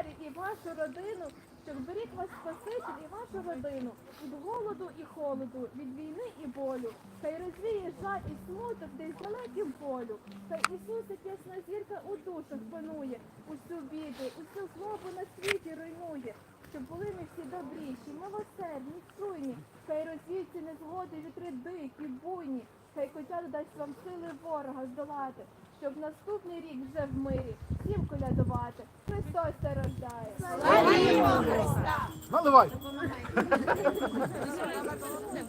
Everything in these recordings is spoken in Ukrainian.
господарі, і вашу родину, щоб беріг вас Спаситель і вашу родину від голоду і холоду, від війни і болю. та й розвіє жаль і смуток десь далеким полю. Та Ісус, як ясна зірка у душах панує, усю біду, усю злобу на світі руйнує. Щоб були ми всі добріші, милосердні, чуйні, хай розвіються незгоди вітри дикі, буйні, хай котя дасть вам сили ворога здолати, щоб наступний рік вже в мирі всім колядувати. Христос це рождає. Наливай.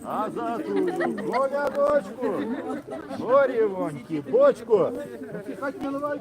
А за ту колядочку, горівоньки, бочку. Хай наливай.